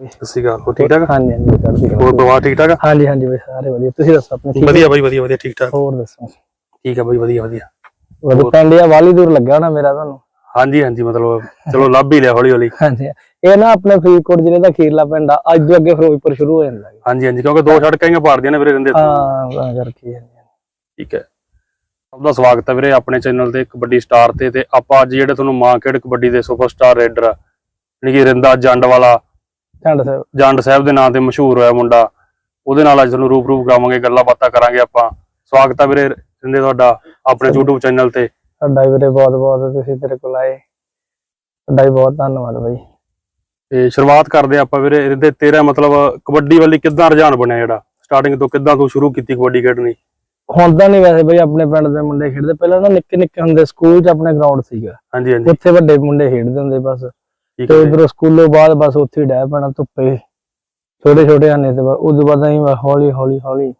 ਸਤਿ ਸ਼੍ਰੀ ਅਕਾਲ ਹੋਰ ਠੀਕ ਠਾਕ? ਹਾਂਜੀ ਹਾਂਜੀ ਚੜ੍ਹਦੀ ਕਲਾ। ਹੋਰ ਪਰਿਵਾਰ ਠੀਕ ਠਾਕ? ਹਾਂਜੀ ਹਾਂਜੀ ਬਈ ਸਾਰੇ ਵਧੀਆ। ਤੁਸੀਂ ਦੱਸੋ ਆਪਣੇ ਠੀਕ ਵਧੀਆ ਬਾਈ ਵਧੀਆ ਵਧੀਆ ਠੀਕ ਠਾਕ। ਹੋਰ ਦੱਸੋ। ਠੀਕ ਆ ਬਾਈ ਵਧੀਆ ਵਧੀਆ। ਉਹ ਪਿੰਡ ਆ ਵਾਲੀ ਦੂਰ ਲੱਗਿਆ ਹੋਣਾ ਮੇਰਾ ਤੁਹਾਨੂੰ? ਹਾਂਜੀ ਹਾਂਜੀ ਮਤਲਬ ਚਲੋ ਲੱਭ ਹੀ ਲਿਆ ਹੌਲੀ ਹੌਲੀ। ਹਾਂਜੀ। ਇਹ ਨਾ ਆਪਣੇ ਫਰੀਦਕੋਟ ਜ਼ਿਲ੍ਹੇ ਦਾ ਖੀਰਲਾ ਪਿੰਡ ਆ ਅੱਜ ਤੋਂ ਅੱਗੇ ਫਿਰੋਜ਼ਪੁਰ ਸ਼ੁਰੂ ਹੋ ਜਾਂਦਾ ਹਾਂਜੀ ਹਾਂਜੀ ਕਿਉਂਕਿ ਦੋ ਸੜਕਾਂ ਹੀ ਪਾੜਦੀਆਂ ਨੇ ਵੀਰੇ ਰਹਿੰਦੇ। ਹਾਂ ਤਾਂ ਕਰਕੇ। ਠੀਕ ਹੈ। ਸਭ ਦਾ ਸਵਾਗਤ ਹੈ ਵੀਰੇ ਆਪਣੇ ਚੈਨਲ ਤੇ ਕਬੱਡੀ ਸਟਾਰ ਤੇ ਤੇ ਆਪਾਂ ਅੱਜ ਜਿਹੜੇ ਤੁਹਾਨੂੰ ਮਾਂ ਖੇਡ ਕਬੱਡੀ ਦੇ ਸੁਪਰਸਟਾਰ ਰੇਡਰ ਯਾਨੀ ਕਿ ਰਿੰਦਾ ਜੰਡ ਵਾਲਾ ਝੰਡ ਸਾਹਿਬ। ਜੰਡ ਸਾਹਿਬ ਦੇ ਨਾਂ ਤੇ ਮਸ਼ਹੂਰ ਹੋਇਆ ਮੁੰਡਾ। ਉਹਦੇ ਨਾਲ ਅੱਜ ਤੁਹਾਨੂੰ ਰੂਪ ਰੂਪ ਕਰਾਵਾਂਗੇ ਗੱਲਾਂ ਬਾਤਾਂ ਕਰਾਂਗੇ ਆਪਾਂ। ਸਵਾਗਤ ਹੈ ਵੀਰੇ ਰਿੰਦੇ ਤੁਹਾਡਾ ਆਪਣੇ YouTube ਚੈਨਲ ਤੇ। ਤੁਹਾਡਾ ਵੀਰੇ ਬਹੁਤ ਬਹੁਤ ਤੁਸੀਂ ਤੇਰੇ ਕੋਲ ਆਏ। ਤੁਹਾਡਾ ਵੀ ਬਹੁਤ ਧੰਨਵਾਦ ਬਾਈ। ਤੇ ਸ਼ੁਰੂਆਤ ਕਰਦੇ ਹਾਂ ਆਪਾਂ ਵੀਰੇ ਇਹਦੇ ਤੇਰਾ ਮਤਲਬ ਕਬੱਡੀ ਵੱਲ ਕਿੱਦਾਂ ਰੁਝਾਨ ਬਣਿਆ ਜਿਹੜਾ? ਸਟਾਰਟਿੰਗ ਤੋਂ ਕਿੱਦਾਂ ਤੂੰ ਸ਼ੁਰੂ ਕੀਤੀ ਕਬੱਡੀ ਖੇਡਣੀ? ਹੁਣ ਤਾਂ ਨਹੀਂ ਵੈਸੇ ਬਈ ਆਪਣੇ ਪਿੰਡ ਦੇ ਮੁੰਡੇ ਖੇਡਦੇ। ਪਹਿਲਾਂ ਨਾ ਨਿੱਕੇ ਨਿੱਕੇ ਹੁੰਦੇ ਸਕੂਲ 'ਚ ਆਪਣੇ ਗਰਾਊਂਡ ਸੀਗਾ। ਹਾਂਜੀ ਹਾਂਜੀ। ਉੱਥੇ ਵੱਡੇ ਮੁੰਡੇ ਖੇਡਦੇ ਹੁੰਦੇ ਬਸ। ਤੇ ਹੈ ਉਧਰੋਂ ਸਕੂਲੋਂ ਬਾਅਦ ਬਸ ਉੱਥੇ ਡਹਿ ਪੈਣਾ ਧੁੱਪੇ। ਛੋਟੇ ਛੋਟੇ ਆਨੇ ਤੇ ਬਾਅਦ ਉਦੋਂ ਬਾਅਦ ਅਸੀਂ ਹੌਲੀ ਹੌਲੀ ਹੌਲੀ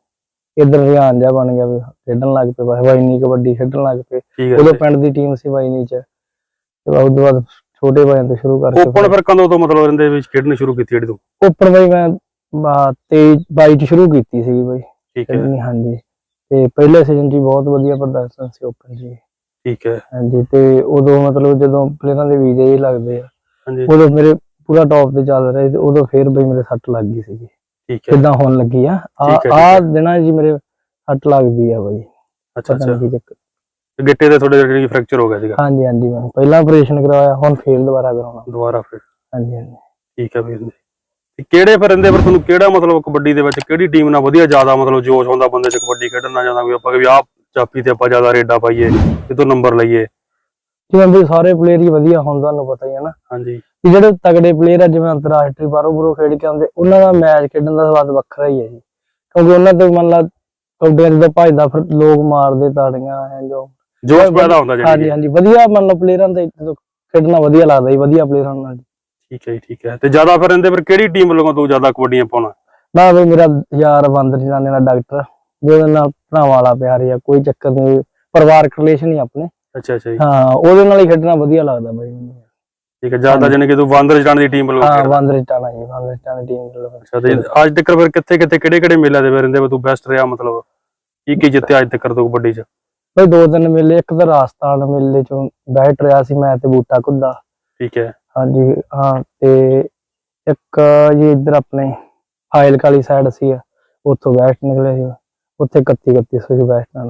ਇਧਰ ਰੁਝਾਨ ਜਿਹਾ ਬਣ ਗਿਆ ਵੀ ਖੇਡਣ ਲੱਗ ਪਏ। ਬਸ ਵਾਈਨੀ ਕਬੱਡੀ ਖੇਡਣ ਲੱਗ ਪਏ। ਉਦੋਂ ਪਿੰਡ ਦੀ ਟੀਮ ਸੀ ਵਾਈਨੀ ਚ। ਤੇ ਉਦੋਂ ਬਾਅਦ ਛੋਟੇ ਭਾਈਆਂ ਤੋਂ ਸ਼ੁਰੂ ਕਰਕੇ ਓਪਨ ਫਿਰ ਕਦੋਂ ਤੋਂ ਮਤਲਬ ਇਹਦੇ ਵਿੱਚ ਖੇਡਣੀ ਸ਼ੁਰੂ ਕੀਤੀ ਜਿਹੜੀ ਤੂੰ? ਓਪਨ ਬਈ ਮੈਂ 23 22 ਚ ਸ਼ੁਰੂ ਕੀਤੀ ਸੀ ਬਈ। ਠੀਕ ਹੈ। ਹਾਂਜੀ। ਤੇ ਪਹਿਲੇ ਸੀਜ਼ਨ 'ਚ ਬਹੁਤ ਵਧੀਆ ਪ੍ਰਦਰਸ਼ਨ ਸੀ ਓਪਨ ਹੀ। ਠੀਕ ਹੈ। ਹਾਂਜੀ ਤੇ ਉਦੋਂ ਮਤਲਬ ਜਦੋਂ ਪਲੇਅਰਾਂ ਦੇ ਵੀਜ਼ੇ ਹੀ ਲੱਗਦੇ ਆ ਹਾਂਜੀ। ਉਦੋਂ ਮੇਰੇ ਪੂਰਾ ਟੌਪ ਤੇ ਚੱਲ ਰਿਹਾ ਸੀ ਤੇ ਉਦੋਂ ਫੇਰ ਬਈ ਮੇਰੇ ਸੱਟ ਲੱਗ ਗਈ ਸੀਗੀ। ਠੀਕ ਹੈ। ਕਿੱਦਾਂ ਹੋਣ ਲੱਗੀ ਆ? ਆ ਠੀਕ ਹੈ, ਠੀਕ ਆ ਹੈ। ਦਿਨਾਂ ਹੀ ਮੇਰੇ ਸੱਟ ਲੱਗਦੀ ਆ ਬਈ। ਅੱਛਾ ਪਤਾ ਅੱਛਾ। ਨਹੀਂ ਕੀ ਚੱਕਰ। ਤੇ ਗਿੱਟੇ ਦੇ ਥੋੜੇ ਜਿਹੜੀ ਫ੍ਰੈਕਚਰ ਹੋ ਗਿਆ ਸੀਗਾ? ਹਾਂਜੀ ਹਾਂਜੀ ਮੈਂ ਪਹਿਲਾਂ ਆਪਰੇਸ਼ਨ ਕਰਵਾਇਆ ਹੁਣ ਫੇਰ ਦੁਬਾਰਾ ਕਰਾਉਣਾ। ਦੁਬਾਰਾ ਫਿਰ। ਹਾਂਜੀ ਹਾਂਜੀ। ਠੀਕ ਹੈ ਵੀਰ ਜੀ। ਤੇ ਕਿਹੜੇ ਫਿਰ ਇਹਦੇ ਪਰ ਤੁਹਾਨੂੰ ਕਿਹੜਾ ਮਤਲਬ ਕਬੱਡੀ ਦੇ ਵਿੱਚ ਕਿਹੜੀ ਟੀਮ ਨਾਲ ਵਧੀਆ ਜ਼ਿਆਦਾ ਮਤਲਬ ਜੋਸ਼ ਹੁੰਦਾ ਬੰਦੇ 'ਚ ਕਬੱਡੀ ਖੇਡਣ ਨਾਲ ਜਾਂਦਾ ਵੀ ਆਪਾਂ ਕਿ ਵੀ ਆਹ ਚਾਪੀ ਤੇ ਆਪਾਂ ਜ਼ਿਆਦਾ ਰੇਡਾ ਪਾਈਏ ਇਹ ਤੋਂ ਨੰਬਰ ਲਈਏ? ਜਿਵੇਂ ਵੀ ਸਾਰੇ ਪਲੇਅਰ ਹੀ ਵਧੀਆ ਹੋਣ ਤੁਹਾਨੂੰ ਪਤਾ ਹੀ ਹੈ ਨਾ। ਹਾਂਜੀ। ਵੀ ਜਿਹੜੇ ਤਗੜੇ ਪਲੇਅਰ ਆ ਜਿਵੇਂ ਅੰਤਰਰਾਸ਼ਟਰੀ ਬਾਹਰੋਂ ਬਰੋ ਖੇਡ ਕੇ ਆਉਂਦੇ ਉਹਨਾਂ ਦਾ ਮੈਚ ਖੇਡਣ ਦਾ ਸਵਾਦ ਵੱਖਰਾ ਹੀ ਹੈ ਜੀ। ਕਿਉਂਕਿ ਉਹਨਾਂ ਤੇ ਮੰਨ ਲਾ ਕਬੱਡੀਆਂ ਜਦੋਂ ਭਜਦਾ ਫਿਰ ਲੋਕ ਮਾਰਦੇ ਤਾੜੀਆਂ ਐ ਜੋ। ਜੋਸ਼ ਪੈਦਾ ਹੁੰਦਾ ਹਾਂਜੀ ਜਿਹੜੀ ਹਾਂਜੀ ਵਧੀਆ ਮੰਨ ਲਓ ਪਲੇਅਰਾਂ ਦੇ ਖੇਡਣਾ ਵਧੀਆ ਲੱਗਦਾ ਜੀ ਵਧੀਆ ਪਲੇਅਰਾਂ ਨਾਲ ਠੀਕ ਹੈ ਜੀ, ਠੀਕ ਹੈ। ਤੇ ਜ਼ਿਆਦਾ ਫਿਰ ਇਹਦੇ ਪਰ ਕਿਹੜੀ ਟੀਮ ਵੱਲੋਂ ਤੂੰ ਜ਼ਿਆਦਾ ਕਬੱਡੀਆਂ ਪਾਉਣਾ? ਨਾ ਵੀ ਮੇਰਾ ਯਾਰ ਬਾਂਦਰ ਜਨਾਨੇ ਦਾ ਡਾਕਟਰ ਜਿਹਦੇ ਨਾਲ ਭਰਾਵਾਂ ਵਾਲਾ ਪਿਆਰ ਆ ਕੋਈ ਚੱਕਰ ਨਹੀਂ ਪਰਿਵਾਰਕ ਰਿਲੇਸ਼ਨ ਹੀ ਆਪਣੇ। ਅੱਛਾ ਅੱਛਾ ਜੀ। ਹਾਂ ਉਹਦੇ ਨਾਲ ਹੀ ਖੇਡਣਾ ਵਧੀਆ ਲੱਗਦਾ ਬਾਈ ਮੈਨੂੰ। ਠੀਕ ਹੈ ਜ਼ਿਆਦਾ ਜਾਨੀ ਕਿ ਤੂੰ ਬਾਂਦਰ ਜਾਣ ਦੀ ਟੀਮ ਵੱਲੋਂ ਹਾਂ ਖੇਡਦਾ। ਬਾਂਦਰ ਟਾਣਾ ਜੀ ਬਾਂਦਰ ਟਾਣਾ ਟੀਮ ਵੱਲੋਂ ਅੱਛਾ ਤੇ ਅੱਜ ਤੱਕ ਫਿਰ ਕਿੱਥੇ ਕਿੱਥੇ ਕਿਹੜੇ ਕਿਹੜੇ ਮੇਲੇ ਦੇ ਵਿੱਚ ਤੂੰ ਬੈਸਟ ਰਿਹਾ ਮਤਲਬ ਕੀ ਕੀ ਜਿੱਤਿਆ ਅੱਜ ਤੱਕ ਤੂੰ ਕਬੱਡੀ 'ਚ? ਬਈ ਦੋ ਤਿੰਨ ਮੇਲੇ ਇੱਕ ਤਾਂ ਰਾਜਸਥਾਨ ਮੇਲੇ ਚੋਂ ਬੈਠ ਰਿਹਾ ਸੀ ਮੈਂ ਤੇ ਬੂਟਾ ਕੁੱਦਾ ਠੀਕ ਹੈ। ਹਾਂਜੀ ਹਾਂ ਤੇ ਇੱਕ ਜੀ ਇੱਧਰ ਆਪਣੇ ਫਾਈਲ ਕਾਲੀ ਸਾਈਡ ਸੀ ਉੱਥੋਂ ਬੈਠ ਨਿਕਲੇ ਸੀ। ਉੱਥੇ 31 31 ਸੌ ਬੈਠ ਨਾਲ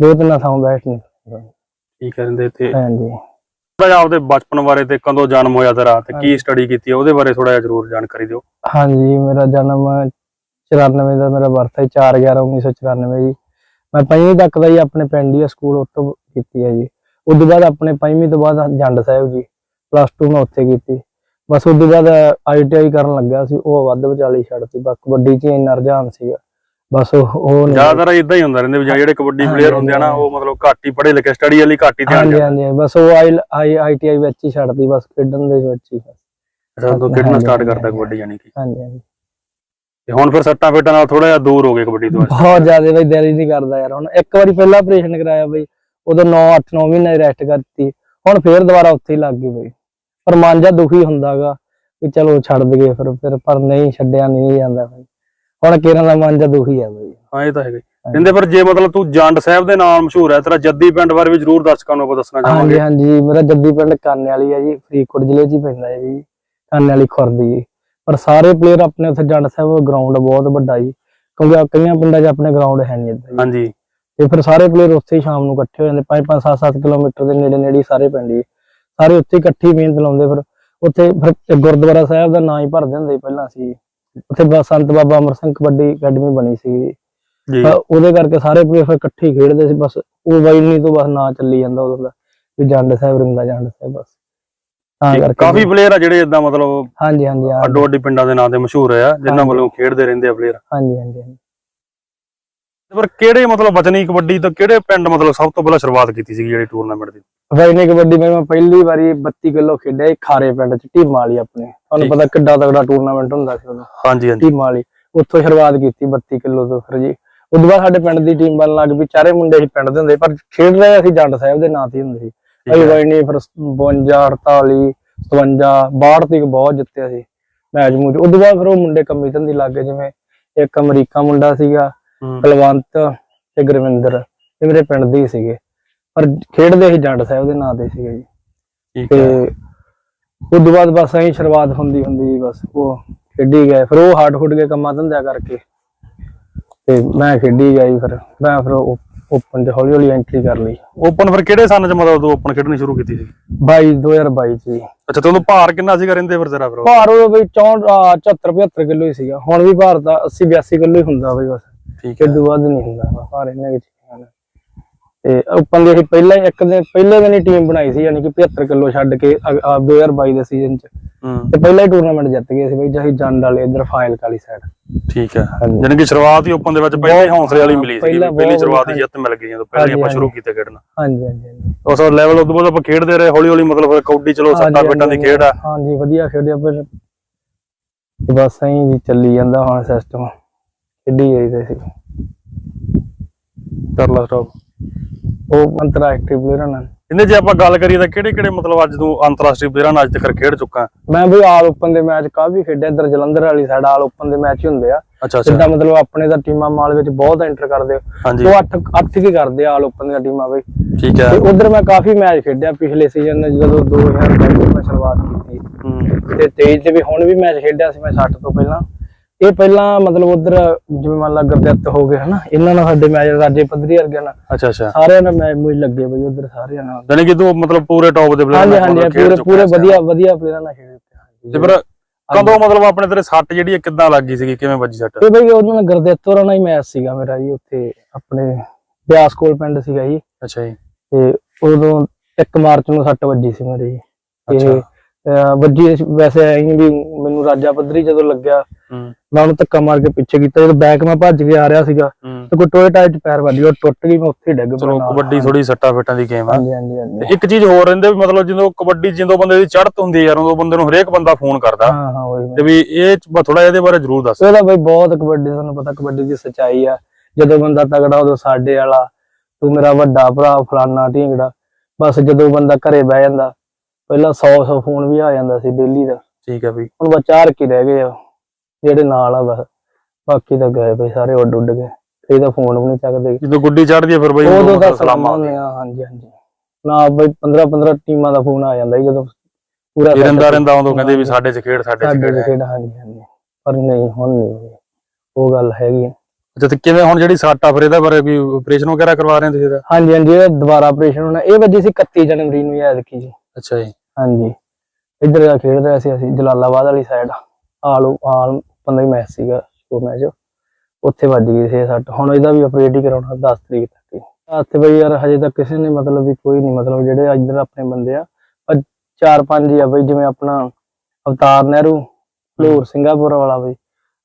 ਦੋ ਤਿੰਨ ਥਾਂ ਬੈਠ ਨਿਕਲੇ ਹੈ ਇਹਦੇ ਤੇ ਹਾਂਜੀ। ਥੋੜਾ ਜਿਹਾ ਆਪਦੇ ਬਚਪਨ ਬਾਰੇ ਤੇ ਕਦੋਂ ਜਨਮ ਹੋਇਆ ਤੇਰਾ ਤੇ ਕੀ ਸਟੱਡੀ ਕੀਤੀ ਹੈ ਉਹਦੇ ਬਾਰੇ ਥੋੜਾ ਜਿਹਾ ਜ਼ਰੂਰ ਜਾਣਕਾਰੀ ਦਿਓ। ਹਾਂਜੀ ਮੇਰਾ ਜਨਮ 94 ਦਾ ਮੇਰਾ ਬਰਥ ਹੈ 4 11 1994 ਜੀ। ਮੈਂ ਪੰਜਵੀਂ ਤੱਕ ਦਾ ਹੀ ਆਪਣੇ ਪਿੰਡ ਹੀ ਸਕੂਲ ਉੱਥੋਂ ਕੀਤੀ ਹੈ ਜੀ। ਉਸ ਤੋਂ ਬਾਅਦ ਆਪਣੇ ਪੰਜਵੀਂ ਤੋਂ ਬਾਅਦ ਜੰਡ ਸਾਹਿਬ ਜੀ ਪਲੱਸ 2 ਮੈਂ ਉੱਥੇ ਕੀਤੀ। ਬਸ ਉਸ ਤੋਂ ਬਾਅਦ ਆਈਟੀਆਈ ਕਰਨ ਲੱਗਿਆ ਸੀ ਉਹ ਵੱਧ ਵਿਚਾਲੀ ਛੱਡਤੀ ਬਸ ਕਬੱਡੀ 'ਚ ਇੰਨਾ ਰੁਝਾਨ ਸੀਗਾ। ਬਸ ਉਹ ਨਹੀਂ। ਜ਼ਿਆਦਾਤਰ ਇਦਾਂ ਹੀ ਹੁੰਦਾ ਰਹਿੰਦੇ ਵੀ ਜਿਹੜੇ ਕਬੱਡੀ ਪਲੇਅਰ ਹੁੰਦੇ ਆ ਨਾ ਉਹ ਮਤਲਬ ਘੱਟ ਹੀ ਪੜ੍ਹੇ ਲਿਖੇ ਸਟੱਡੀ ਵਾਲੀ ਘੱਟ ਹੀ ਧਿਆਨ ਜਾਂਦੇ ਹਾਂਜੀ ਬਸ ਉਹ ਆਈ ਆਈਟੀਆਈ ਵਿੱਚ ਹੀ ਛੱਡਤੀ ਬਸ ਖੇਡਣ ਦੇ ਵਿੱਚ ਹੀ ਅੱਛਾ ਤੂੰ ਖੇਡਣਾ ਸਟਾਰਟ ਕਰਤਾ ਕਬੱਡੀ ਯਾਨੀ ਕਿ। ਹਾਂਜੀ ਹਾਂਜੀ। ਤੇ ਹੁਣ ਫਿਰ ਸੱਟਾਂ ਫੇਟਾਂ ਨਾਲ ਥੋੜਾ ਜਿਹਾ ਦੂਰ ਹੋ ਗਏ ਕਬੱਡੀ ਤੋਂ ਬਹੁਤ ਜ਼ਿਆਦਾ ਬਈ ਦਿਲ ਹੀ ਨਹੀਂ ਕਰਦਾ ਯਾਰ। ਹੁਣ ਇੱਕ ਵਾਰੀ ਪਹਿਲਾਂ ਆਪਰੇਸ਼ਨ ਕਰਾਇਆ ਬਈ ਉਦੋਂ 9 8 9 ਮਹੀਨੇ ਰੈਸਟ ਕਰਤੀ। ਹੁਣ ਫੇਰ ਦੁਬਾਰਾ ਉੱਥੇ ਹੀ ਲੱਗ ਗਈ ਬਈ। ਪਰ ਮਨ ਜਾ ਦੁਖੀ ਹੁੰਦਾਗਾ ਵੀ ਚਲੋ ਛੱਡ ਦਈਏ ਫਿਰ ਫਿਰ ਪਰ ਨਹੀਂ ਛੱਡਿਆ ਨਹੀਂ ਜਾਂਦਾ ਬਈ। ਹੁਣ ਕਿਰਨ ਦਾ ਮਨ ਜਾ ਦੁਖੀ ਆ ਬਈ। ਹਾਂ ਇਹ ਤਾਂ ਹੈਗਾ ਕਹਿੰਦੇ ਪਰ ਜੇ ਮਤਲਬ ਤੂੰ ਜੰਡ ਸਾਹਿਬ ਦੇ ਨਾਮ ਮਸ਼ਹੂਰ ਹੈ ਤੇਰਾ ਜੱਦੀ ਪਿੰਡ ਬਾਰੇ ਵੀ ਜ਼ਰੂਰ ਦਰਸ਼ਕਾਂ ਨੂੰ ਆਪਾਂ ਦੱਸਣਾ ਹਾਂਜੀ ਚਾਹਾਂਗੇ। ਹਾਂਜੀ ਮੇਰਾ ਜੱਦੀ ਪਿੰਡ ਕਾਨੇ ਵਾਲੀ ਆ ਜੀ ਫਰੀਦਕੋਟ ਜ਼ਿਲ੍ਹੇ 'ਚ ਹੀ ਪੈਂਦਾ ਹੈ ਜੀ ਕਾਨੇ ਵਾਲੀ ਖੁਰਦੀ ਜੀ। ਪਰ ਸਾਰੇ ਪਲੇਅਰ ਆਪਣੇ ਉੱਥੇ ਜੰਡ ਸਾਹਿਬ ਗਰਾਊਂਡ ਬਹੁਤ ਵੱਡਾ ਜੀ ਕਿਉਂਕਿ ਕਈਆਂ ਪਿੰਡਾਂ 'ਚ ਆਪਣੇ ਗਰਾਊਂਡ ਹੈ ਨਹੀਂ ਇੱਦਾਂ ਜੀ ਹਾਂਜੀ। ਤੇ ਫਿਰ ਸਾਰੇ ਪਲੇਅਰ ਉੱਥੇ ਹੀ ਸ਼ਾਮ ਨੂੰ ਇਕੱਠੇ ਹੋ ਜਾਂਦੇ 5 5 7 7 ਕਿਲੋਮੀਟਰ ਦੇ ਨੇੜੇ ਨੇੜੇ ਹੀ ਸਾਰੇ ਪਿੰਡ ਜੀ। ਸਾਰੇ ਉੱਥੇ ਇਕੱਠੀ ਮਿਹਨਤ ਲਾਉਂਦੇ ਫਿਰ ਉੱਥੇ ਫਿਰ ਗੁਰਦੁਆਰਾ ਸਾਹਿਬ ਦਾ ਨਾਂ ਹੀ ਭਰਦੇ ਹੁੰਦੇ ਸੀ ਪਹਿਲਾਂ ਸੀ ਉੱਥੇ ਬ- ਸੰਤ ਬਾਬਾ ਅਮਰ ਸਿੰਘ ਕਬੱਡੀ ਅਕੈਡਮੀ ਬਣੀ ਸੀ ਜੀ ਉਹਦੇ ਕਰਕੇ ਸਾਰੇ ਪਲੇਅਰ ਫਿਰ ਇਕੱਠੇ ਹੀ ਖੇਡਦੇ ਸੀ ਬਸ ਉਹ ਵਾਈਨੀ ਤੋਂ ਬਸ ਨਾਂ ਚੱਲੀ ਜਾਂਦਾ ਉਦੋਂ ਦਾ ਵੀ ਜੰਡ ਸਾਹਿਬ ਰਿੰਦਾ ਜੰਡ ਸਾਹਿਬ ਬਸ ਤਾਂ ਕਰਕੇ ਕਾਫੀ ਪਲੇਅਰ ਆ ਜਿਹੜੇ ਇਦਾਂ ਮਤਲਬ ਹਾਂਜੀ ਹਾਂਜੀ ਹਾਂ, ਅੱਡੋ ਅੱਡੀ ਪਿੰਡਾਂ ਦੇ ਨਾਂ ਤੇ ਮਸ਼ਹੂਰ ਆ ਜਿਨ੍ਹਾਂ ਹਾਂਜੀ। ਵੱਲੋਂ ਖੇਡਦੇ ਰਹਿੰਦੇ ਆ ਪਲੇਅਰ ਹਾਂਜੀ ਹਾਂਜੀ ਹਾਂਜੀ। ਪਰ ਕਿਹੜੇ ਮਤਲਬ ਵਚਨੀ ਕਬੱਡੀ ਤੋਂ ਕਿਹੜੇ ਪਿੰਡ ਮਤਲਬ ਸਭ ਤੋਂ ਪਹਿਲਾਂ ਸ਼ੁਰੂਆਤ ਕੀਤੀ ਸੀ ਜਿਹੜੀ ਟੂਰਨਾਮੈਂਟ ਦੀ? ਵਾਈਨੀ ਕਬੱਡੀ ਵਿੱਚ ਮੈਂ ਪਹਿਲੀ ਵਾਰੀ 32 ਕਿਲੋ ਖੇਡਿਆ ਸੀ ਖਾਰੇ ਪਿੰਡ ਚ ਟੀਮ ਵਾਲੀ ਆਪਣੇ। ਤੁਹਾਨੂੰ। ਪਤਾ ਕਿੱਡਾ ਤਗੜਾ ਟੂਰਨਾਮੈਂਟ ਹੁੰਦਾ ਸੀ ਉਦੋਂ। ਹਾਂਜੀ ਹਾਂਜੀ। ਟੀਮ ਵਾਲੀ। ਉੱਥੋਂ ਸ਼ੁਰੂਆਤ ਕੀਤੀ 32 ਕਿਲੋ ਤੋਂ ਫਿਰ ਜੀ। ਉਦੋਂ ਬਾਅਦ ਸਾਡੇ ਪਿੰਡ ਦੀ ਟੀਮ ਬਣਨ ਲੱਗ ਪਈ। ਚਾਰੇ ਮੁੰਡੇ ਸੀ ਪਿੰਡ ਦੇ ਹੁੰਦੇ ਪਰ ਖੇਡ ਰਹੇ ਅਸੀਂ ਜੰਡ ਸਾਹਿਬ ਦੇ ਨਾਂ ਤੇ ਹੀ ਹੁੰਦੇ ਸੀ। ਅਸੀਂ ਹੈ। ਵਾਈਨੀ ਫਿਰ 52 48 57 62 ਤੱਕ ਬਹੁਤ ਜਿੱਤਿਆ ਸੀ ਮੈਚ ਮੂਚ। ਉਦੋਂ ਬਾਅਦ ਫਿਰ ਉਹ ਮੁੰਡੇ ਕੰਮੀ ਧੰਦੀ ਲੱਗ ਗਏ ਜਿਵੇਂ ਇੱਕ ਅਮਰੀਕਾ ਮੁੰਡਾ ਸੀਗਾ ਹੂੰ ਕੁਲਵੰਤ ਤੇ ਗੁਰਵਿੰਦਰ ਇਹ ਮੇਰੇ ਪਿੰਡ ਦੇ ਹੀ ਸੀਗੇ। ਪਰ ਖੇਡਦੇ ਸੀ ਜੰਡ ਸਾਹਿਬ ਦੇ ਨਾਂ ਦੇ ਸੀਗੇ ਜੀ। ਠੀਕ ਤੇ ਹੈ ਉਦੋਂ ਬਾਅਦ ਬਸ ਐਂ ਸ਼ੁਰੂਆਤ ਹੁੰਦੀ ਹੁੰਦੀ ਜੀ ਬਸ ਉਹ ਖੇਡੀ ਗਏ। ਫਿਰ ਉਹ ਹੱਟ ਹੁੱਟ ਕੇ ਕੰਮਾਂ ਧੰਦਿਆਂ ਕਰਕੇ ਤੇ ਮੈਂ ਖੇਡੀ ਗਿਆ ਜੀ ਫਿਰ। ਮੈਂ ਫਿਰ ਓਪਨ ਚ ਹੌਲੀ ਹੌਲੀ ਐਂਟਰੀ ਕਰ ਲਈ। ਓਪਨ ਫਿਰ ਕਿਹੜੇ ਸਨ ਚ ਮਤਲਬ ਤੂੰ ਓਪਨ ਖੇਡਣੀ ਸ਼ੁਰੂ ਕੀਤੀ ਸੀ? 22 2022 ਚ ਜੀ। ਅੱਛਾ ਤੇ ਉਦੋਂ ਭਾਰ ਕਿੰਨਾ ਸੀਗਾ ਰਹਿੰਦੇ ਫਿਰ ਤੇਰਾ ਫਿਰ? ਭਾਰ ਉਹ ਬਈ 64 74 75 ਕਿਲੋ ਹੀ ਸੀਗਾ। ਹੁਣ ਵੀ ਭਾਰ ਦਾ 80 82 ਕਿਲੋ ਹੀ ਹੁੰਦਾ ਬਈ ਬਸ। ਠੀਕ ਹੈ। ਵੱਧ ਨਹੀਂ ਹੁੰਦਾ ਭਾਰ ਇਹਨਾਂ ਵਿੱਚ ਹੈ। ਤੇ ਓਪਨ ਦੀ ਅਸੀਂ ਪਹਿਲਾਂ ਹੀ ਇੱਕ ਦਿਨ ਪਹਿਲੇ ਦਿਨ ਹੀ ਟੀਮ ਬਣਾਈ ਸੀ ਯਾਨੀ ਕਿ 75 ਕਿਲੋ ਛੱਡ ਕੇ ਅਗ- ਆ 2022 ਦੇ ਸੀਜ਼ਨ ਚ। ਹੂੰ। ਤੇ ਪਹਿਲਾਂ ਹੀ ਟੂਰਨਾਮੈਂਟ ਜਿੱਤ ਗਏ ਸੀ ਬਈ ਜਹੀ ਜੰਡ ਵਾਲੇ ਇਧਰ ਫਾਈਲ ਵਾਲੀ ਸਾਈਡ ਠੀਕ ਹੈ। ਹਾਂਜੀ। ਜਾਣੀ ਕਿ ਸ਼ੁਰੂਆਤ ਹੀ ਓਪਨ ਦੇ ਵਿੱਚ ਪਹਿਲਾਂ ਹੀ ਹੌਸਲੇ ਵਾਲੀ ਮਿਲੀ ਸੀ ਪਹਿਲਾਂ ਪਹਿਲੀ ਬਹੁਤ ਸ਼ੁਰੂਆਤ ਹੀ। ਜਿੱਤ ਮਿਲ ਗਈ ਜਦੋਂ ਪਹਿਲਾਂ ਹੀ ਆਪਾਂ ਸ਼ੁਰੂ ਕੀਤਾ ਖੇਡਣਾ। ਹਾਂਜੀ ਹਾਂਜੀ ਹਾਂਜੀ। ਉਸ ਲੈਵਲ ਉਦੋਂ ਬਾਅਦ ਆਪਾਂ ਖੇਡਦੇ ਰਹੇ ਹੌਲੀ ਹੌਲੀ ਮਤਲਬ ਫਿਰ ਕਬੱਡੀ ਚਲੋ ਸੱਤਾਂ ਹਾਂਜੀ, ਪਿੰਡਾਂ ਦੀ ਹਾਂਜੀ, ਖੇਡ ਆ। ਹਾਂਜੀ ਵਧੀਆ ਖੇਡਿਆ ਪਰ ਤੇ ਬਸ ਐਂ ਜੀ ਚੱਲੀ ਜਾਂਦਾ ਹੁਣ ਸਿਸਟਮ ਖੇਡੀ ਜਾਈਦੇ ਸੀ। ਕਰ ਲਾ ਸਟਾਪ ਉਹ ਅੰਤਰਰਾਸ਼ਟਰੀ ਪਲੇਅਰਾਂ ਨਾਲ ਇਹਦੇ ਜੇ ਆਪਾਂ ਗੱਲ ਕਰੀਏ ਤਾਂ ਕਿਹੜੇ ਕਿਹੜੇ ਮਤਲਬ ਅੱਜ ਤੂੰ ਅੰਤਰਰਾਸ਼ਟਰੀ ਪਲੇਅਰਾਂ ਨਾਲ ਅੱਜ ਤੱਕ ਖੇਡ ਚੁੱਕਾ ਮੈਂ ਵੀ ਆਲ ਓਪਨ ਦੇ ਮੈਚ ਕਾਫੀ ਖੇਡਿਆ? ਇੱਧਰ ਜਲੰਧਰ ਵਾਲੀ ਸਾਈਡ ਆਲ ਓਪਨ ਦੇ ਮੈਚ ਹੀ ਹੁੰਦੇ ਆ। ਅੱਛਾ ਅੱਛਾ। ਜਿੱਦਾਂ ਮਤਲਬ ਆਪਣੇ ਦਾ ਟੀਮਾਂ ਮਾਲ ਵਿੱਚ ਬਹੁਤ ਐਂਟਰ ਕਰਦੇ ਉਹ 8 8 ਕੀ ਕਰਦੇ ਆ ਆਲ ਓਪਨ ਦੀਆਂ ਟੀਮਾਂ ਬਈ ਠੀਕ ਹੈ। ਤੇ ਉਧਰ ਮੈਂ ਕਾਫੀ ਮੈਚ ਖੇਡਿਆ ਪਿਛਲੇ ਸੀਜ਼ਨ ਜਦੋਂ 2022 ਚ ਮੈਂ ਸ਼ੁਰੂਆਤ ਕੀਤੀ। ਤੇ 23 ਤੇ ਵੀ ਹੁਣ ਵੀ ਮੈਚ ਖੇਡਿਆ ਸੀ ਮੈਂ 60 ਤੋਂ ਪਹਿਲਾਂ। ਇਹ ਪਹਿਲਾਂ ਮਤਲਬ ਉਧਰ ਜਿਵੇਂ ਮੰਨ ਲਾ ਗੁਰਦਿੱਤ ਹੋ ਗਏ ਹਨਾ ਇਹਨਾਂ ਨਾਲ ਸਾਡੇ ਮੈਚ ਰਾਜੇ ਪੱਧਰੀ ਵਰਗੇ ਨਾਲ। ਅੱਛਾ ਅੱਛਾ। ਸਾਰਿਆਂ ਨਾਲ ਮੈਚ ਮੁਝ ਲੱਗੇ ਬਈ ਉਧਰ ਸਾਰਿਆਂ ਨਾਲ। ਜਾਣੀ ਕਿ ਤੂੰ ਮਤਲਬ ਪੂਰੇ ਟੌਪ ਦੇ ਪਲੇਅਰ ਹਾਂਜੀ ਹਾਂਜੀ ਪੂਰੇ ਪੂਰੇ ਵਧੀਆ ਵਧੀਆ ਪਲੇਅਰਾਂ ਨਾਲ ਖੇਡੇ ਹਾਂਜੀ। ਤੇ ਫਿਰ ਕਦੋਂ ਮਤਲਬ ਆਪਣੇ ਤੇਰੇ ਸੱਟ ਜਿਹੜੀ ਹੈ ਕਿੱਦਾਂ ਲੱਗੀ ਸੀਗੀ? ਕਿਵੇਂ ਵੱਜੀ ਸੱਟ? ਤੇ ਬਈ ਉਹਨਾਂ ਨਾਲ ਗੁਰਦਿੱਤ ਹੋਰਾਂ ਨਾਲ ਹੀ ਮੈਚ ਸੀਗਾ ਮੇਰਾ ਜੀ ਉੱਥੇ ਆਪਣੇ ਬਿਆਸ ਕੋਲ ਪਿੰਡ ਸੀਗਾ ਜੀ। ਅੱਛਾ ਜੀ। ਤੇ ਉਦੋਂ 1 ਮਾਰਚ ਨੂੰ ਸੱਟ ਵੱਜੀ ਸੀ ਮੇਰੇ। ਜੀ ਅੱਛਾ। ਅਹ, ਵੱਜੀ ਵੈਸੇ ਐਂ ਵੀ ਮੈਨੂੰ ਰਾਜਾ ਪੱਧਰੀ ਜਦੋਂ ਲੱਗਿਆ ਹੂੰ। ਮੈਂ ਉਹਨੂੰ ਧੱਕਾ ਮਾਰ ਕੇ ਪਿੱਛੇ ਕੀਤਾ। ਜਦੋਂ ਬੈਕ ਮੈਂ ਭੱਜ ਕੇ ਆ ਰਿਹਾ ਸੀਗਾ ਹੂੰ। ਤੇ ਕੋਈ ਟੋਏ ਟਾਏ ਚ ਪੈਰ ਵੱਜ ਗਿਆ ਉਹ ਟੁੱਟ ਗਈ ਮੈਂ ਉੱਥੇ ਹੀ ਡਿੱਗ ਪਿਆ ਚਲੋ ਨਾਲ। ਕਬੱਡੀ ਥੋੜੀ ਸੱਟਾ ਫੇਟਾਂ ਦੀ ਗੇਮ ਆ। ਹਾਂਜੀ ਹਾਂਜੀ ਹਾਂਜੀ। ਤੇ ਇੱਕ ਚੀਜ਼ ਹੋਰ ਰਹਿੰਦੇ ਵੀ ਮਤਲਬ ਜਦੋਂ ਕਬੱਡੀ ਜਦੋਂ ਬੰਦੇ ਦੀ ਚੜ੍ਹਤ ਹੁੰਦੀ ਹੈ ਯਾਰ ਉਦੋਂ ਬੰਦੇ ਨੂੰ ਹਰੇਕ ਬੰਦਾ ਫੋਨ ਕਰਦਾ। ਹਾਂ ਹਾਂ ਉਹੀ ਤੇ ਵੀ ਇਹ ਥੋੜਾ ਇਹਦੇ ਬਾਰੇ ਜ਼ਰੂਰ ਦੱਸ। ਇਹਦਾ ਬਈ ਬਹੁਤ ਕਬੱਡੀ ਤੁਹਾਨੂੰ ਪਤਾ ਕਬੱਡੀ ਦੀ ਸੱਚਾਈ ਆ। ਜਦੋਂ ਬੰਦਾ ਤਗੜਾ ਉਦੋਂ ਸਾਡੇ ਵਾਲਾ ਤੂੰ ਮੇਰਾ ਵੱਡਾ ਭਰਾ ਫਲਾਨਾ ਢੀਂਗੜਾ। ਬਸ ਜਦੋਂ ਬੰਦਾ ਘਰੇ ਬਹਿ ਜਾਂਦਾ ਪਹਿਲਾਂ 100 100 ਫੋਨ ਵੀ ਆ ਜਾਂਦਾ ਸੀ ਡੇਲੀ ਦਾ। ਠੀਕ ਹੈ ਵੀ। ਹੁਣ ਬਸ ਚਾਰ ਕੀ ਰਹਿ ਗਏ ਆ ਜਿਹੜੇ ਨਾਲ ਆ ਬਸ। ਬਾਕੀ ਤਾਂ ਗਏ ਬਈ ਸਾਰੇ ਉੱਡ ਉੱਡ ਗਏ। ਇਹ ਤਾਂ ਫੋਨ ਵੀ ਨਹੀਂ ਚੱਕਦੇ। ਜਦੋਂ ਗੁੱਡੀ ਚੜ੍ਹਦੀ ਹੈ ਫਿਰ ਬਈ ਉਦੋਂ ਤਾਂ ਸਲਾਮਾਂ ਸਲਾਮਾਂ ਹੁੰਦੇ ਆ ਹਾਂਜੀ ਹਾਂਜੀ। ਨਾ ਬਈ 15 15 ਟੀਮਾਂ ਦਾ ਫੋਨ ਆ ਜਾਂਦਾ ਜਦੋਂ ਪੂਰਾ ਰਹਿੰਦਾ ਰਹਿੰਦਾ ਉਦੋਂ ਕਹਿੰਦੇ ਵੀ ਸਾਡੇ ਚ ਖੇਡ ਸਾਡੇ ਚ ਖੇਡ ਦੇ ਹਾਂਜੀ ਹਾਂਜੀ। ਪਰ ਨਹੀਂ ਹੁਣ ਨਹੀਂ। ਉਹ ਗੱਲ ਹੈਗੀ ਆ। ਅੱਛਾ ਤੇ ਕਿਵੇਂ ਹੁਣ ਜਿਹੜੀ ਸੱਟ ਆ ਫਿਰ ਇਹਦਾ ਬਾਰੇ ਵੀ ਆਪਰੇਸ਼ਨ ਵਗੈਰਾ ਕਰਵਾ ਰਹੇ ਹੋ ਤੁਸੀਂ ਹਾਂਜੀ ਹਾਂਜੀ ਇਹ ਦੁਬਾਰਾ ਆਪਰੇਸ਼ਨ ਹੋਣਾ। ਇਹ ਵੱਜੀ ਸੀ 31 ਜਨਵਰੀ ਨੂੰ ਯਾਦ ਰੱਖੀ ਜੀ। ਅੱਛਾ ਜੀ। ਹਾਂਜੀ। ਇੱਧਰ ਦਾ ਖੇਡ ਰਿਹਾ ਸੀ ਅਸੀਂ ਜਲਾਲਾਬਾਦ ਵਾਲੀ ਸਾਈਡ ਆਲੂ ਆਲ ਪੰਦਾ ਹੀ ਮੈਚ ਸੀਗਾ ਉਹ ਮੈਚ ਉੱਥੇ ਵੱਜ ਗਈ ਸੀ ਸੱਟ ਹੁਣ ਇਹਦਾ ਵੀ ਆਪਰੇਟ ਹੀ ਕਰਾਉਣਾ 10 ਤਰੀਕ ਤੱਕ ਹੀ। ਹੱਥ ਬਈ ਯਾਰ ਹਜੇ ਤੱਕ ਕਿਸੇ ਨੇ ਮਤਲਬ ਵੀ ਕੋਈ ਨਹੀਂ ਮਤਲਬ ਜਿਹੜੇ ਇੱਧਰ ਆਪਣੇ ਬੰਦੇ ਆ ਚਾਰ ਪੰਜ ਹੀ ਆ ਬਈ ਜਿਵੇਂ ਆਪਣਾ ਅਵਤਾਰ ਨਹਿਰੂ ਫਲੋਰ ਸਿੰਗਾਪੁਰ ਵਾਲਾ ਬਈ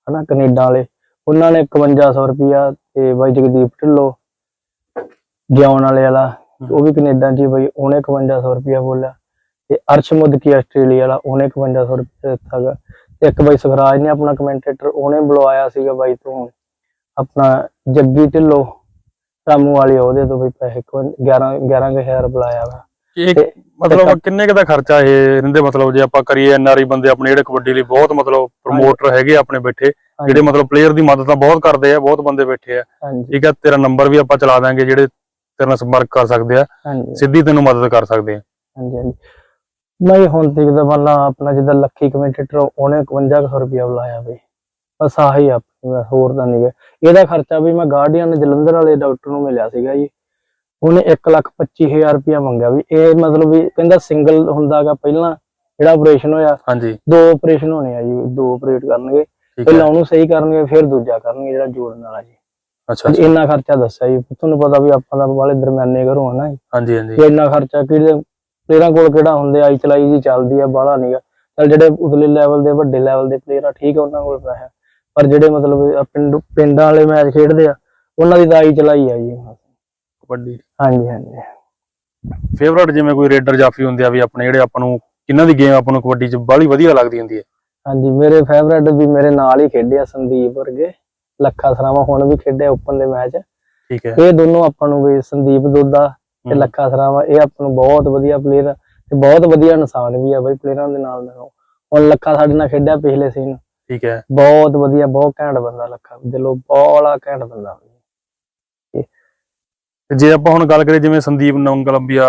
ਹਨਾ ਕੈਨੇਡਾ ਵਾਲੇ। ਉਹਨਾਂ ਨੇ 5100 ਰੁਪਿਆ ਤੇ ਬਾਈ ਜਗਦੀਪ ਢਿੱਲੋਂ ਗਿਆਉਣ ਵਾਲੇ ਵਾਲਾ। ਉਹ ਵੀ ਕੈਨੇਡਾ 'ਚ ਬਈ ਉਹਨੇ 5100 ਰੁਪਿਆ ਬੋਲਿਆ। ਤੇ ਅਰਸ਼ਮੁਦ ਕੀ ਆਸਟ੍ਰੇਲੀਆ ਵਾਲਾ ਉਹਨੇ 5100 ਰੁਪਏ ਦਿੱਤਾਗਾ ਤੇ ਇੱਕ ਬਾਈ ਸੁਖਰਾਜ ਨੇ ਆਪਣਾ ਕਮੈਂਟੇਟਰ ਉਹਨੇ ਬੁਲਵਾਇਆ ਸੀਗਾ ਬਾਈ ਤੋਂ। ਆਪਣਾ ਜੱਗੀ ਢਿੱਲੋਂ ਰਾਮੂ ਵਾਲੀ ਉਹਦੇ ਤੋਂ ਬਈ ਪੈਸੇ 11 11000 ਬੁਲਾਇਆ ਵਾ। ਮਤਲਬ ਕਿੰਨੇ ਕੁ ਦਾ ਖਰਚਾ ਇਹ ਰਹਿੰਦੇ ਮਤਲਬ ਜੇ ਆਪਾਂ ਕਰੀਏ ਐਨਆਰਆਈ ਬੰਦੇ ਆਪਣੇ ਜਿਹੜੇ ਕਬੱਡੀ ਲਈ ਬਹੁਤ ਮਤਲਬ ਪ੍ਰਮੋਟਰ ਹੈਗੇ ਆਪਣੇ ਬੈਠੇ ਜਿਹੜੇ ਮਤਲਬ ਪਲੇਅਰ ਦੀ ਮਦਦ ਤਾਂ ਬਹੁਤ ਕਰਦੇ ਆ ਬਹੁਤ ਬੰਦੇ ਬੈਠੇ ਆ। ਠੀਕ ਆ ਤੇਰਾ ਨੰਬਰ ਵੀ ਆਪਾਂ ਚਲਾ ਦਾਂਗੇ ਜਿਹੜੇ ਤੇਰੇ ਨਾਲ ਸੰਪਰਕ ਕਰ ਸਕਦੇ ਆ। ਸਿੱਧੀ ਤੈਨੂੰ ਮਦਦ ਕਰ ਸਕਦੇ ਆ। ਹਾਂਜੀ ਹਾਂਜੀ। ਨਹੀਂ ਹੁਣ ਤੱਕ ਦਾ ਆਪਣਾ ਜਿੱਦਾਂ ਲੱਖੀ ਕਮੈਂਟੇਟਰ ਉਹਨੇ 5100 ਰੁਪਇਆ ਬੁਲਾਇਆ ਬਈ। ਬਸ ਆਹੀ ਆਪਣੀ ਬਸ ਹੋਰ ਤਾਂ ਨਹੀਂ ਗਾ ਇਹਦਾ ਖਰਚਾ ਵੀ ਮੈਂ ਗਾਰਡੀਅਨ ਜਲੰਧਰ ਵਾਲੇ ਡਾਕਟਰ ਨੂੰ ਮਿਲਿਆ ਸੀਗਾ ਜੀ। ਉਹਨੇ 125000 ਰੁਪਇਆ ਮੰਗਿਆ ਵੀ ਇਹ ਮਤਲਬ ਵੀ ਕਹਿੰਦਾ ਸਿੰਗਲ ਹੁੰਦਾਗਾ ਪਹਿਲਾਂ ਜਿਹੜਾ ਆਪਰੇਸ਼ਨ ਹੋਇਆ। ਹਾਂਜੀ। ਦੋ ਆਪਰੇਸ਼ਨ ਹੋਣੇ ਆ ਜੀ ਦੋ ਆਪਰੇਟ ਕਰਨਗੇ। ਪਹਿਲਾਂ ਉਹਨੂੰ ਸਹੀ ਕਰਨਗੇ ਫਿਰ ਦੂਜਾ ਕਰਨਗੇ ਜਿਹੜਾ ਜੋੜਨ ਵਾਲਾ ਜੀ। ਅੱਛਾ। ਇੰਨਾ ਖਰਚਾ ਦੱਸਿਆ ਜੀ। ਤੁਹਾਨੂੰ ਪਤਾ ਵੀ ਆਪਾਂ ਦਾ ਵਾਲੇ ਦਰਮਿਆਨੇ ਘਰੋਂ ਆ ਨਾ ਹਾਂਜੀ ਹਾਂਜੀ। ਵੀ ਇੰਨਾ ਖਰਚਾ ਕਿਹੜੇ ਪਲੇਅਰਾਂ ਕੋਲ ਕਿਹੜਾ ਹੁੰਦੇ ਆਈ ਚਲਾਈ ਜੀ ਚੱਲਦੀ ਆ ਬਾਹਲਾ ਨਹੀਂਗਾ ਚਲ ਜਿਹੜੇ ਉਤਲੇ ਲੈਵਲ ਦੇ ਵੱਡੇ ਲੈਵਲ ਦੇ ਪਲੇਅਰ ਆ ਠੀਕ ਆ ਉਹਨਾਂ ਕੋਲ ਪੈਸਾ ਪਰ ਜਿਹੜੇ ਮਤਲਬ ਪਿੰਡ ਪਿੰਡਾਂ ਵਾਲੇ ਮੈਚ ਖੇਡਦੇ ਆ ਉਹਨਾਂ ਦੀ ਤਾਂ ਆਈ ਚਲਾਈ ਆ ਜੀ। ਕਬੱਡੀ। ਹਾਂਜੀ ਹਾਂਜੀ। ਫੇਵਰਟ ਜਿਵੇਂ ਕੋਈ ਰੇਡਰ ਜਾਫੀ ਹੁੰਦੇ ਆ ਵੀ ਆਪਣੇ ਜਿਹੜੇ ਆਪਾਂ ਨੂੰ ਕਿੰਨਾਂ ਦੀ ਗੇਮ ਆਪਾਂ ਨੂੰ ਕਬੱਡੀ 'ਚ ਬਾਹਲੀ ਵਧੀਆ ਲੱਗਦੀ ਹੁੰਦੀ ਹੈ? ਹਾਂਜੀ ਮੇਰੇ ਫੇਵਰੇਟ ਵੀ ਮੇਰੇ ਨਾਲ ਹੀ ਖੇਡਿਆ ਸੰਦੀਪ ਵਰਗੇ। ਲੱਖਾ ਸਰਾਵਾ ਹੁਣ ਵੀ ਖੇਡਿਆ ਓਪਨ ਦੇ ਮੈਚ ਠੀਕ ਹੈ। ਇਹ ਦੋਨੋਂ ਆਪਾਂ ਨੂੰ ਵੀ ਸੰਦੀਪ ਦੋਦਾ ਤੇ। ਲੱਖਾ ਸਰਾਵਾ ਇਹ ਆਪਾਂ ਨੂੰ ਬਹੁਤ ਵਧੀਆ ਪਲੇਅਰ ਤੇ ਬਹੁਤ ਵਧੀਆ ਇਨਸਾਨ ਵੀ ਆ ਬਈ ਪਲੇਅਰਾਂ ਦੇ ਨਾਲ ਨਾਲ। ਹੁਣ ਲੱਖਾ ਸਾਡੇ ਨਾਲ ਖੇਡਿਆ ਪਿਛਲੇ ਸੀਨ ਠੀਕ ਹੈ। ਬਹੁਤ ਵਧੀਆ ਬਹੁਤ ਘੈਂਟ ਬੰਦਾ ਲੱਖਾ। ਦਿਲੋਂ ਬੋਲਾ ਘੈਂਟ ਬੰਦਾ। ਤੇ ਜੇ ਆਪਾਂ ਹੁਣ ਗੱਲ ਕਰੀਏ ਜਿਵੇਂ ਸੰਦੀਪ ਨੰਗਲੰਬੀਆ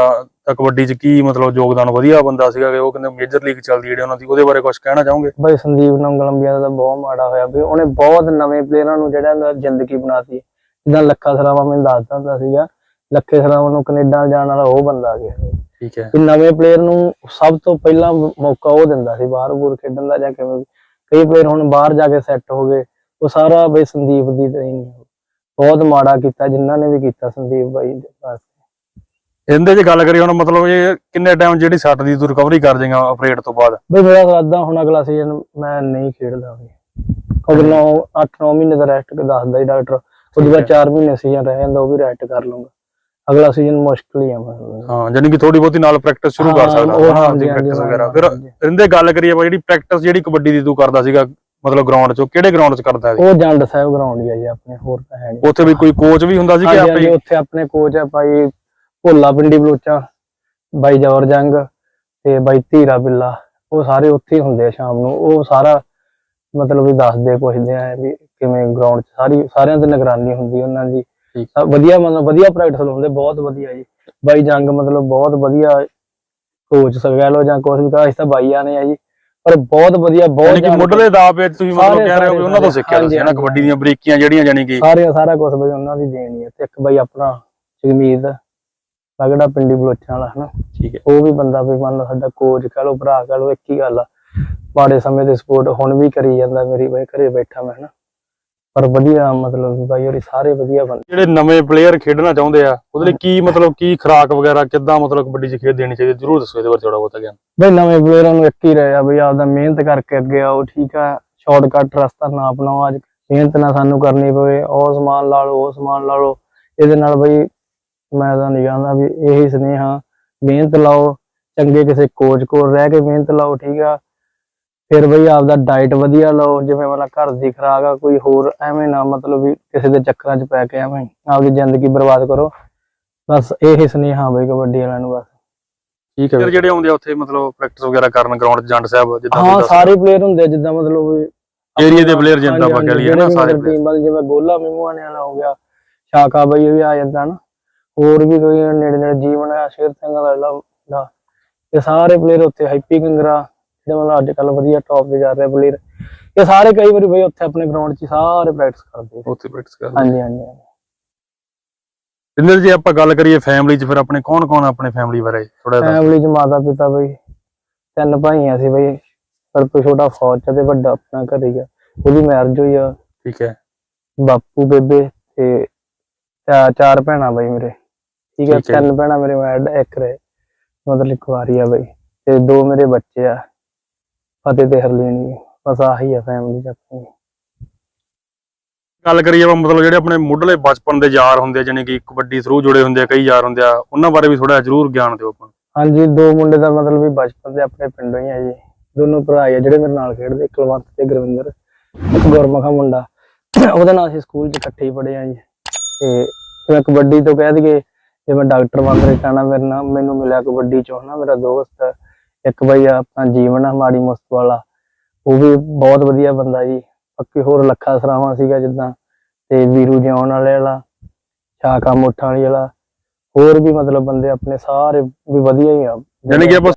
ਤਾਂ ਕਬੱਡੀ 'ਚ ਕੀ ਮਤਲਬ ਯੋਗਦਾਨ ਵਧੀਆ ਬੰਦਾ ਸੀਗਾ ਕਿ ਉਹ ਕਹਿੰਦੇ ਮੇਜਰ ਲੀਗ ਚੱਲਦੀ ਜਿਹੜੀ ਉਹਨਾਂ ਦੀ ਉਹਦੇ ਬਾਰੇ ਕੁਝ ਕਹਿਣਾ ਚਾਹੋਗੇ? ਬਈ ਸੰਦੀਪ ਨੰਗਲੰਬੀਆ ਦਾ ਤਾਂ ਬਹੁਤ ਮਾੜਾ ਹੋਇਆ ਵੀ ਉਹਨੇ ਬਹੁਤ ਨਵੇਂ ਪਲੇਅਰਾਂ ਨੂੰ ਜਿਹੜਾ ਜ਼ਿੰਦਗੀ ਬਣਾਤੀ। ਜਿੱਦਾਂ ਲੱਖਾ ਸਰਾਵਾ ਮੈਨੂੰ ਦੱਸਦਾ ਹੁੰਦਾ ਸੀਗਾ। ਲੱਖੇ ਸਰਾਵਾ ਨੂੰ ਕੈਨੇਡਾ ਜਾਣ ਵਾਲਾ ਉਹ ਬੰਦਾ ਆ ਗਿਆ। ਠੀਕ ਹੈ। ਕਿ ਨਵੇਂ ਪਲੇਅਰ ਨੂੰ ਸਭ ਤੋਂ ਪਹਿਲਾਂ ਮੌਕਾ ਉਹ ਦਿੰਦਾ ਸੀ ਬਾਹਰ ਬੂਰ ਖੇਡਣ ਦਾ ਜਾਂ ਕਿਵੇਂ। ਕਈ ਪਲੇਅਰ ਹੁਣ ਬਾਹਰ ਜਾ ਕੇ ਸੈੱਟ ਹੋ ਗਏ ਉਹ ਸਾਰਾ ਬਈ ਸੰਦੀਪ ਦੀ ਟ੍ਰੇਨਿੰਗ ਬਹੁਤ ਮਾੜਾ ਕੀਤਾ ਜਿਨ੍ਹਾਂ ਨੇ ਵੀ ਕੀਤਾ ਸੰਦੀਪ ਬਾਈ ਦੇ ਵਾਸਤੇ ਇਹਦੇ 'ਚ ਗੱਲ ਕਰੀਏ ਹੁਣ ਮਤਲਬ ਇਹ ਕਿੰਨੇ ਟਾਈਮ ਜਿਹੜੀ ਸੱਟ ਦੀ ਤੂੰ ਰਿਕਵਰੀ ਕਰ ਜਾਏਗਾ ਆਪਰੇਟ ਤੋਂ ਬਾਅਦ? ਬਈ ਮੇਰਾ ਇਰਾਦਾ ਹੁਣ ਅਗਲਾ ਸੀਜ਼ਨ ਮੈਂ ਨਹੀਂ ਖੇਡਦਾ ਵੀ। ਕਿਉਂਕਿ 9 8-9 ਮਹੀਨੇ ਦਾ ਰੈਸਟ ਦੱਸਦਾ ਹੀ ਡਾਕਟਰ। ਉਹਦੇ ਬਾਅਦ 4 ਮਹੀਨੇ ਸੀਜ਼ਨ ਰਹਿ ਜਾਂਦਾ ਉਹ ਵੀ ਰੈਸਟ ਕਰ ਲੂੰਗਾ ਅਗਲਾ ਸੀਜ਼ਨ ਮੁਸ਼ਕਲ ਹੀ ਆ ਮਤਲਬ ਹਾਂ ਜਾਨੀ ਕਿ ਥੋੜੀ ਬਹੁਤੀ ਨਾਲ ਪ੍ਰੈਕਟਿਸ ਸ਼ੁਰੂ ਕਰ ਹਾਂ, ਸਕਦਾ ਉਹ ਹਾਂ ਹਾਂਜੀ, ਪ੍ਰੈਕਟਿਸ ਹਾਂਜੀ, ਵਗੈਰਾ। ਫਿਰ ਹਾਂਜੀ। ਇਹਦੇ ਗੱਲ ਕਰੀਏ ਆਪਾਂ ਜਿਹੜੀ ਪ੍ਰੈਕਟਿਸ ਜਿਹੜੀ ਕਬੱਡੀ ਦੀ ਤੂੰ ਕਰਦਾ ਸੀਗਾ ਮਤਲਬ ਗਰਾਊਂਡ 'ਚ ਕਿਹੜੇ ਗਰਾਊਂਡ 'ਚ ਕਰਦਾ ਸੀ? ਉਹ ਜੰਡ ਸਾਹਿਬ ਗਰਾਊਂਡ ਹੀ ਆ ਜੀ ਆਪਣੇ ਹੋਰ ਤਾਂ ਹੈ ਨਹੀਂ। ਉੱਥੇ ਵੀ ਕੋਈ ਕੋਚ ਵੀ ਹੁੰਦਾ ਸੀ ਕਿ ਹਾਂਜੀ, ਆਪੇ ਹਾਂਜੀ, ਹੀ? ਉੱਥੇ ਆਪਣੇ ਕੋਚ ਆ ਭਾਈ ਭੋਲਾ ਪਿੰਡੀ ਬਲੋਚਾ ਬਾਈ ਜਵਰ ਜੰਗ ਤੇ ਬਾਈ ਧੀਰਾ ਬਿੱਲਾ ਉਹ ਸਾਰੇ ਉੱਥੇ ਹੀ ਹੁੰਦੇ ਆ ਸ਼ਾਮ ਨੂੰ। ਉਹ ਸਾਰਾ ਮਤਲਬ ਵੀ ਦੱਸਦੇ ਪੁੱਛਦੇ ਆ ਵੀ ਕਿਵੇਂ ਗਰਾਊਂਡ 'ਚ ਸਾਰੀ ਸਾਰਿਆਂ ਦੀ ਨਿਗਰਾਨੀ ਹੁੰਦੀ ਉਹਨਾਂ ਦੀ। ਠੀਕ। ਵਧੀਆ ਮਤਲਬ ਵਧੀਆ ਪ੍ਰੈਕਟਿਸ ਲਾਉਂਦੇ ਬਹੁਤ ਵਧੀਆ ਜੀ। ਬਾਈ ਜੰਗ ਮਤਲਬ ਬਹੁਤ ਵਧੀਆ ਕੋਚ ਕਹਿ ਲਓ ਜਾਂ ਕੁਛ ਵੀ ਕਹਾਂ ਇਸ ਤਾਂ ਬਾਈਆਂ ਨੇ ਆ ਜੀ। ਪਰ ਬਹੁਤ ਵਧੀਆ ਬਹੁਤ ਕਿ ਮੁੱਢਲੇ ਦਾਅ ਵਿੱਚ ਤੁਸੀਂ ਮਤਲਬ ਕਹਿ ਰਹੇ ਹੋ ਸਾਰੇ- ਉਹਨਾਂ ਤੋਂ ਸਿੱਖਿਆ ਤੁਸੀਂ ਹੈ ਨਾ ਕਬੱਡੀ ਦੀਆਂ ਬਰੀਕੀਆਂ ਜਿਹੜੀਆਂ ਜਾਨੀ ਕਿ ਸਾਰੇ ਸਾਰਾ ਕੁਝ ਬਈ ਉਹਨਾਂ ਦੀ ਦੇਣੀ ਹੈ ਤੇ ਇੱਕ ਬਈ ਆਪਣਾ ਜਗਮੀਤ ਲਗੜਾ ਪਿੰਡੀ ਬਲੋਚਾਂ ਵਾਲਾ ਹਨਾ। ਠੀਕ ਹੈ। ਉਹ ਵੀ ਬੰਦਾ ਵੀ ਮੰਨ ਲਓ ਸਾਡਾ ਕੋਚ ਕਹ ਲਓ ਭਰਾ ਕਹ ਲਓ ਇੱਕ ਹੀ ਗੱਲ ਆ। ਮਾੜੇ ਸਮੇਂ ਦੇ ਸਪੋਰਟ ਹੁਣ ਵੀ ਕਰੀ ਜਾਂਦਾ ਮੇਰੀ ਬਈ ਘਰੇ ਬੈਠਾ ਮੈਂ ਹਨਾ। ਪਰ ਵਧੀਆ ਮਤਲਬ ਵੀ ਬਾਈ ਹੋਰੀ ਸਾਰੇ ਵਧੀਆ ਬੰਦੇ। ਜਿਹੜੇ ਨਵੇਂ ਪਲੇਅਰ ਖੇਡਣਾ ਚਾਹੁੰਦੇ ਆ ਉਹਦੇ ਲਈ ਕੀ ਮਤਲਬ ਕੀ ਖੁਰਾਕ ਵਗੈਰਾ ਕਿੱਦਾਂ ਮਤਲਬ ਕਬੱਡੀ 'ਚ ਖੇਡ ਦੇਣੀ ਚਾਹੀਦੀ? ਜਰੂਰ ਦੱਸੋ ਇਹਦੇ ਬਾਰੇ ਥੋੜਾ ਬਹੁਤਾ ਗਿਆਨ ਬਈ ਨਵੇਂ ਪਲੇਅਰਾਂ ਨੂੰ ਇੱਕ ਹੀ ਰਿਹਾ ਬਈ ਆਪਦਾ ਮਿਹਨਤ ਕਰਕੇ ਅੱਗੇ ਆਓ ਠੀਕ ਆ। ਸ਼ਾਰਟਕਟ ਰਸਤਾ ਨਾ ਅਪਣਾਓ ਅੱਜ। ਮਿਹਨਤ ਨਾ ਸਾਨੂੰ ਕਰਨੀ ਪਵੇ। ਉਹ ਸਮਾਨ ਲਾ ਲਓ ਉਹ ਸਮਾਨ ਲਾ ਲਓ। ਇਹਦੇ ਨਾਲ ਬਈ ਮੈਂ ਤਾਂ ਨਹੀਂ ਕਹਿੰਦਾ ਵੀ ਇਹੀ ਸੁਨੇਹਾ। ਮਿਹਨਤ ਲਾਓ ਚੰਗੇ ਕਿਸੇ ਕੋਚ ਕੋਲ ਰਹਿ ਕੇ ਮਿਹਨਤ ਲਾਓ ਠੀਕ ਆ। ਫਿਰ ਬਈ ਆਪਦਾ ਡਾਈਟ ਵਧੀਆ ਲਓ ਜਿਵੇਂ ਵਾਲਾ ਘਰ ਦੀ ਖੁਰਾਕ ਆ ਕੋਈ ਹੋਰ ਐਵੇਂ ਨਾ ਮਤਲਬ ਵੀ ਕਿਸੇ ਦੇ ਚੱਕਰਾਂ 'ਚ ਪੈ ਕੇ ਐਵੇਂ ਆਪਦੀ ਜ਼ਿੰਦਗੀ ਬਰਬਾਦ ਕਰੋ। ਬਸ ਇਹੀ ਸੁਨੇਹਾ ਬਈ ਕਬੱਡੀ ਵਾਲਿਆਂ ਨੂੰ ਬਸ। ਠੀਕ ਹੈ ਜਿਹੜੇ ਆਉਂਦੇ ਆ ਉੱਥੇ ਮਤਲਬ ਪ੍ਰੈਕਟਿਸ ਵਗੈਰਾ ਕਰਨ ਗਰਾਊਂਡ 'ਚ ਜੰਡ ਸਾਹਿਬ ਜਿੱਦਾਂ ਹਾਂ ਸਾਰੇ ਪਲੇਅਰ ਹੁੰਦੇ ਆ ਜਿੱਦਾਂ ਮਤਲਬ ਵੀ ਏਰੀਆ ਦੇ ਪਲੇਅਰ ਜਿੱਦਾਂ ਆਪਾਂ ਕਹਿ ਲਈਏ ਨਾ ਸਾਰੇ ਮਤਲਬ ਟੀਮ ਵਾਲੇ ਜਿਵੇਂ ਗੋਲਾ ਮਿਮੂਆਣੇ ਵਾਲਾ ਹੋ ਗਿਆ ਸ਼ਾਕਾ ਬਈ ਵੀ ਆ ਜਾਂਦਾ ਨਾ ਹੋਰ ਵੀ ਕੋਈ ਨੇੜੇ ਨੇੜੇ ਜੀਵਨ ਆ ਸ਼ੇਰ ਸਿੰਘ ਵਾਲਾ ਦਾ ਇਹ ਸਾਰੇ ਪਲੇਅਰ ਉੱਥੇ ਹੈਪੀ ਕੰਗਰਾ ਜਿਹੜੇ ਮਤਲਬ ਅੱਜ ਕੱਲ ਵਧੀਆ ਟੌਪ ਤੇ ਜਾ ਰਹੇ ਪਲੇਅਰ ਇਹ ਸਾਰੇ ਕਈ ਵਾਰੀ ਬਈ ਉੱਥੇ ਆਪਣੇ ਗਰਾਊਂਡ 'ਚ ਹੀ ਸਾਰੇ ਪ੍ਰੈਕਟਿਸ ਕਰਦੇ। ਉੱਥੇ ਪ੍ਰੈਕਟਿਸ ਕਰਦੇ। ਹਾਂਜੀ ਹਾਂਜੀ। ਜਿੰਦਰ ਜੇ ਆਪਾਂ ਗੱਲ ਕਰੀਏ ਫੈਮਿਲੀ 'ਚ ਫਿਰ ਆਪਣੇ ਕੌਣ ਕੌਣ ਆਪਣੇ ਫੈਮਿਲੀ ਬਾਰੇ? ਥੋੜਾ ਫੈਮਿਲੀ 'ਚ ਮਾਤਾ ਪਿਤਾ ਬਈ ਤਿੰਨ ਭਾਈ ਆ ਸੀ ਬਈ ਪਰ ਕੋਈ ਛੋਟਾ ਫੌਜ 'ਚ ਤੇ ਵੱਡਾ ਆਪਣਾ ਘਰੇ ਹੀ ਆ। ਉਹਦੀ ਮੈਰਿਜ ਹੋਈ ਆ। ਠੀਕ ਹੈ। ਬਾਪੂ ਬੇਬੇ ਤੇ ਚਾਰ ਭੈਣਾਂ ਬਈ ਮੇਰੇ। ਠੀਕ ਹੈ। ਤਿੰਨ ਭੈਣਾਂ ਮੇਰੇ ਮੈਡ ਇੱਕ ਰਹੇ। ਮਤਲਬ ਇੱਕ ਵਾਰੀ ਆ ਬਈ। ਤੇ ਦੋ ਮੇਰੇ ਬੱਚੇ ਆ। ਫਤਿਹ ਤੇ ਹਰਲੀਨ ਜੀ ਬਸ ਆਹੀ ਆ ਫੈਮਿਲੀ ਚ ਆਪਣੀ। ਗੱਲ ਕਰੀਏ ਆਪਾਂ ਮਤਲਬ ਜਿਹੜੇ ਆਪਣੇ ਮੁੱਢਲੇ ਬਚਪਨ ਦੇ ਯਾਰ ਹੁੰਦੇ ਆ ਜਾਨੀ ਕਿ ਕਬੱਡੀ ਥਰੂ ਜੁੜੇ ਹੁੰਦੇ ਆ ਕਈ ਯਾਰ ਹੁੰਦੇ ਆ ਉਹਨਾਂ ਬਾਰੇ ਵੀ ਥੋੜਾ ਜਰੂਰ ਗਿਆਨ ਦਿਓ ਆਪਾਂ। ਨੂੰ। ਹਾਂਜੀ ਦੋ ਮੁੰਡੇ ਦਾ ਮਤਲਬ ਵੀ ਬਚਪਨ ਦੇ ਆਪਣੇ ਪਿੰਡੋਂ ਹੀ ਆ ਜੀ। ਦੋਨੋਂ ਭਰਾ ਹੀ ਆ ਜਿਹੜੇ ਮੇਰੇ ਨਾਲ ਖੇਡਦੇ ਕੁਲਵੰਤ ਤੇ ਗੁਰਵਿੰਦਰ ਇੱਕ ਗੁਰਮਖਾ ਮੁੰਡਾ। ਉਹਦੇ ਨਾਲ ਅਸੀਂ ਸਕੂਲ 'ਚ ਇਕੱਠੇ ਹੀ ਪੜ੍ਹੇ ਆ ਜੀ। ਤੇ ਜਿਵੇਂ ਕਬੱਡੀ ਤੋਂ ਕਹਿ ਦਈਏ ਜਿਵੇਂ ਡਾਕਟਰ ਬੰਦਰੇ ਚਾਣਾ ਮੇਰੇ ਨਾਲ ਮੈਨੂੰ ਮਿਲਿਆ ਕਬੱਡੀ 'ਚੋਂ ਹਨਾ ਮੇਰਾ ਦੋਸਤ। ਇੱਕ ਬਈ ਆਪਣਾ ਜੀਵਨ ਆ, ਮਾੜੀ ਮੁਸਤ ਵਾਲਾ, ਉਹ ਵੀ ਬਹੁਤ ਵਧੀਆ ਬੰਦਾ ਜੀ। ਬਾਕੀ ਹੋਰ ਲੱਖਾ ਸਰਾਵਾਂ ਸੀਗਾ ਜਿੱਦਾਂ, ਤੇ ਵੀਰੂ ਜਿਉਣ ਵਾਲੇ ਵਾਲਾ ਸ਼ਾਕਾ ਮੋਠਾਂ ਵਾਲੀ ਵਾਲਾ, ਹੋਰ ਵੀ ਮਤਲਬ ਬੰਦੇ ਆਪਣੇ ਸਾਰੇ ਵੀ ਵਧੀਆ ਹੀ ਆ। ਜਾਣੀ ਕਿ ਆਪਾਂ